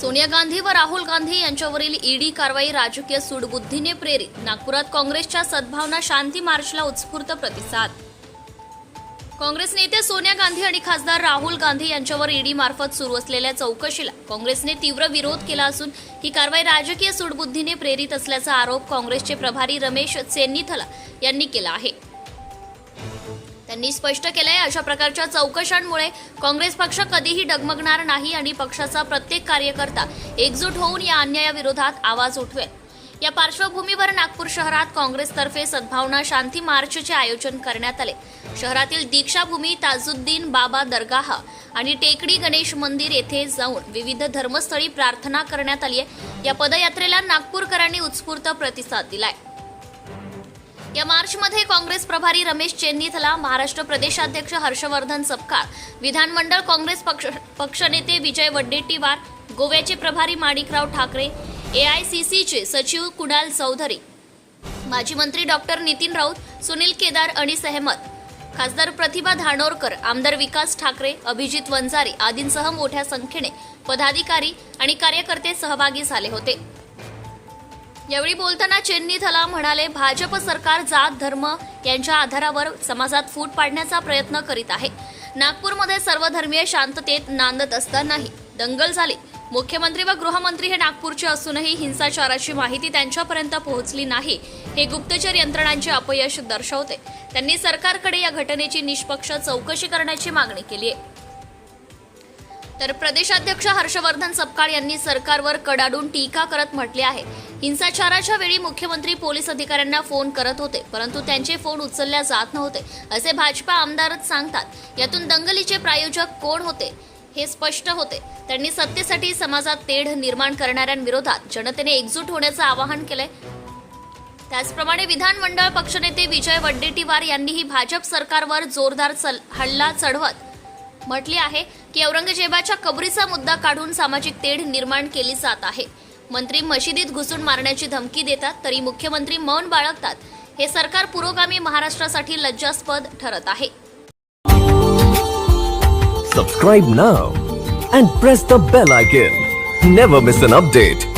सोनिया गांधी व राहुल गांधी यांच्यावरील ईडी कारवाई राजकीय सूडबुद्धीने प्रेरित. नागपुरात काँग्रेसच्या सद्भावना शांती मार्चला उत्स्फूर्त प्रतिसाद. काँग्रेस नेते सोनिया गांधी आणि खासदार राहुल गांधी यांच्यावर ईडी मार्फत सुरू असलेल्या चौकशीला काँग्रेसने तीव्र विरोध केला असून ही कारवाई राजकीय सूडबुद्धीने प्रेरित असल्याचा आरोप काँग्रेसचे प्रभारी रमेश चेन्नीथला यांनी केला आहे. त्यांनी स्पष्ट केलंय अशा प्रकारच्या चौकशांमुळे काँग्रेस पक्ष कधीही डगमगणार नाही आणि पक्षाचा प्रत्येक कार्यकर्ता एकजूट होऊन या अन्यायाविरोधात आवाज उठवेल. या पार्श्वभूमीवर नागपूर शहरात काँग्रेसतर्फे सद्भावना शांती मार्चचे आयोजन करण्यात आले. शहरातील दीक्षाभूमी ताजुद्दीन बाबा दरगाह आणि टेकडी गणेश मंदिर येथे जाऊन विविध धर्मस्थळी प्रार्थना करण्यात आली आहे या पदयात्रेला नागपूरकरांनी उत्स्फूर्त प्रतिसाद दिलाय. या मार्चमध्ये काँग्रेस प्रभारी रमेश चेन्नीथला महाराष्ट्र प्रदेशाध्यक्ष हर्षवर्धन सपकाळ विधानमंडळ काँग्रेस पक्ष पक्षनेते विजय वड्डेट्टीवार गोव्याचे प्रभारी माणिकराव ठाकरे एआयसीसीचे सचिव कुणाल चौधरी. माजी मंत्री डॉक्टर नितीन राऊत सुनील केदार आणि सहमत खासदार प्रतिभा धानोरकर आमदार विकास ठाकरे अभिजित वंजारी आदींसह मोठ्या संख्येने पदाधिकारी आणि कार्यकर्ते सहभागी झाले होते. यावेळी बोलताना चेन्नी थला म्हणाले भाजप सरकार जात धर्म यांच्या आधारावर समाजात फूट पाडण्याचा प्रयत्न करीत आहे. नागपूरमध्ये सर्वधर्मीय शांततेत नांदत असतानाही दंगल झाली. मुख्यमंत्री व गृहमंत्री हे नागपूरचे असूनही हिंसाचाराची माहिती त्यांच्यापर्यंत पोहोचली नाही हे गुप्तचर यंत्रणांचे अपयश दर्शवते. त्यांनी सरकारकडे या घटनेची निष्पक्ष चौकशी करण्याची मागणी केली आहे. तर प्रदेशाध्यक्ष हर्षवर्धन सपकाळ यांनी सरकारवर कडाडून टीका करत म्हटले आहे. हिंसाचाराच्या वेळी मुख्यमंत्री पोलीस अधिकाऱ्यांना फोन करत होते परंतु त्यांचे फोन उचलल्या जात नव्हते असे भाजपा आमदारच सांगतात. यातून दंगलीचे प्रायोजक कोण होते हे स्पष्ट होते. त्यांनी सत्तेसाठी समाजात तेढ निर्माण करणाऱ्यांविरोधात जनतेने एकजूट होण्याचं आवाहन केलंय. त्याचप्रमाणे विधानमंडळ पक्षनेते विजय वड्डेटीवार यांनीही भाजप सरकारवर जोरदार चल- हल्ला चढवत म्हटले आहे की औरंगजेबाच्या कबरीचा मुद्दा काढून सामाजिक तेढ निर्माण केली जात आहे. मंत्री मशिदीत घुसून मारण्याची धमकी देतात तरी मुख्यमंत्री मौन बाळगतात. हे सरकार पुरोगामी महाराष्ट्रासाठी लज्जास्पद ठरत आहे. Subscribe now and press the bell icon never miss an update